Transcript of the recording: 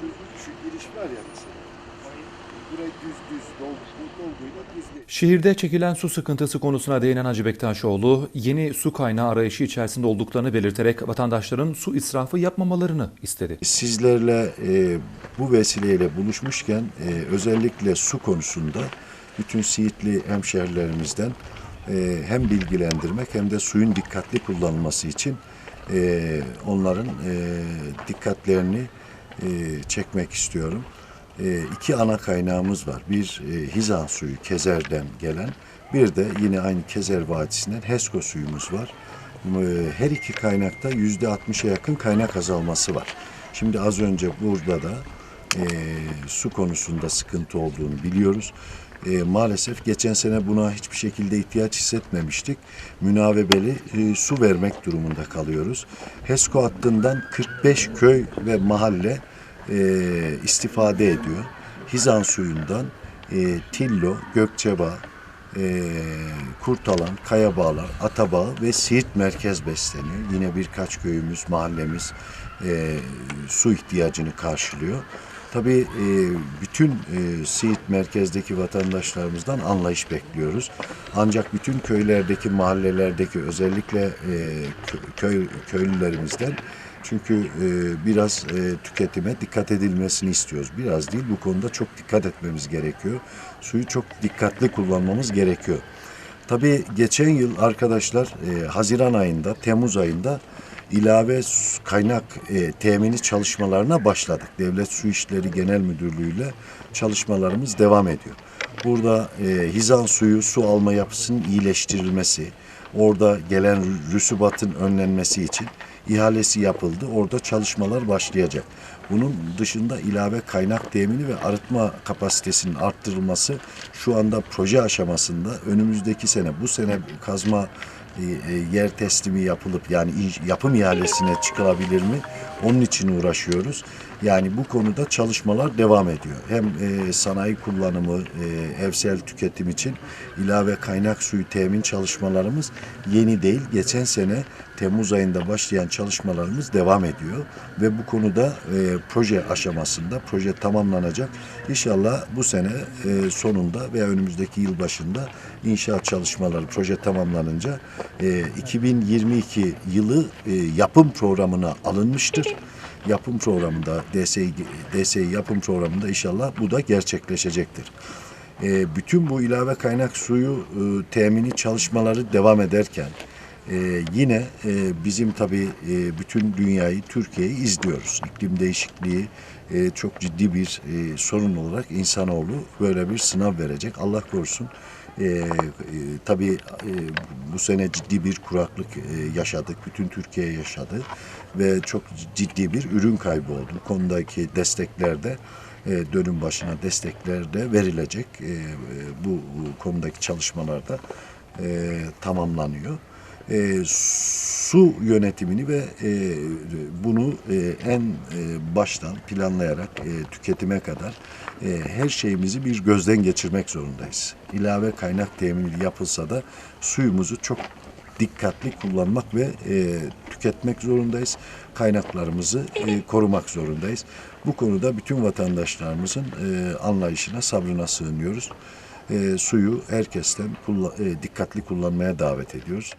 Şu, şu giriş var ya mesela. Burayı düz düz dolgu, bu dolguyla düzleşti. Şehirde çekilen su sıkıntısı konusuna değinen Hacı Bektaşoğlu, yeni su kaynağı arayışı içerisinde olduklarını belirterek vatandaşların su israfı yapmamalarını istedi. Sizlerle e, bu vesileyle buluşmuşken e, özellikle su konusunda bütün Siirtli hemşehrilerimizden e, hem bilgilendirmek hem de suyun dikkatli kullanılması için e, onların e, dikkatlerini e, çekmek istiyorum. E, iki ana kaynağımız var. Bir e, Hizan suyu Kezer'den gelen, bir de yine aynı Kezer Vadisi'nden HESCO suyumuz var. E, Her iki kaynakta yüzde 60'a yakın kaynak azalması var. Şimdi az önce burada da e, su konusunda sıkıntı olduğunu biliyoruz. E, maalesef geçen sene buna hiçbir şekilde ihtiyaç hissetmemiştik. Münavebeli e, su vermek durumunda kalıyoruz. HESCO hattından 45 köy ve mahalle e, istifade ediyor. Hizan suyundan e, Tillo, Gökçeba, e, Kurtalan, Kayabağlar, Atabağ ve Siirt merkez besleniyor. Yine birkaç köyümüz, mahallemiz e, su ihtiyacını karşılıyor. Tabii e, bütün e, Siirt merkezdeki vatandaşlarımızdan anlayış bekliyoruz. Ancak bütün köylerdeki, mahallelerdeki özellikle e, kö- köy köylülerimizden çünkü e, biraz tüketime dikkat edilmesini istiyoruz. Biraz değil bu konuda çok dikkat etmemiz gerekiyor. Suyu çok dikkatli kullanmamız gerekiyor. Tabii geçen yıl arkadaşlar Haziran ayında, Temmuz ayında ilave kaynak e, temini çalışmalarına başladık. Devlet Su İşleri Genel Müdürlüğü ile çalışmalarımız devam ediyor. Burada e, hizan suyu su alma yapısının iyileştirilmesi, orada gelen rü- rüsubatın önlenmesi için ihalesi yapıldı. Orada çalışmalar başlayacak. Bunun dışında ilave kaynak temini ve arıtma kapasitesinin arttırılması şu anda proje aşamasında. Önümüzdeki sene bu sene kazma yer teslimi yapılıp yani yapım ihalesine çıkılabilir mi? Onun için uğraşıyoruz. Yani bu konuda çalışmalar devam ediyor. Hem e, sanayi kullanımı, e, evsel tüketim için ilave kaynak suyu temin çalışmalarımız yeni değil. Geçen sene Temmuz ayında başlayan çalışmalarımız devam ediyor ve bu konuda e, proje aşamasında proje tamamlanacak. İnşallah bu sene e, sonunda veya önümüzdeki yıl başında inşaat çalışmaları proje tamamlanınca e, 2022 yılı e, yapım programına alınmıştır. Yapım programında DSİ, DSİ yapım programında inşallah bu da gerçekleşecektir. E, bütün bu ilave kaynak suyu e, temini çalışmaları devam ederken e, yine e, bizim tabii e, bütün dünyayı, Türkiye'yi izliyoruz. İklim değişikliği e, çok ciddi bir e, sorun olarak insanoğlu böyle bir sınav verecek. Allah korusun. E, e, tabii e, bu sene ciddi bir kuraklık e, yaşadık. Bütün Türkiye yaşadı ve çok ciddi bir ürün kaybı oldu. Konudaki desteklerde e, dönüm başına destekler de verilecek. E, e, bu konudaki çalışmalarda e, tamamlanıyor. E, su yönetimini ve e, bunu e, en e, baştan planlayarak e, tüketime kadar e, her şeyimizi bir gözden geçirmek zorundayız. İlave kaynak temini yapılsa da suyumuzu çok dikkatli kullanmak ve e, tüketmek zorundayız. Kaynaklarımızı e, korumak zorundayız. Bu konuda bütün vatandaşlarımızın e, anlayışına, sabrına sığınıyoruz. E, suyu herkesten kulla- e, dikkatli kullanmaya davet ediyoruz.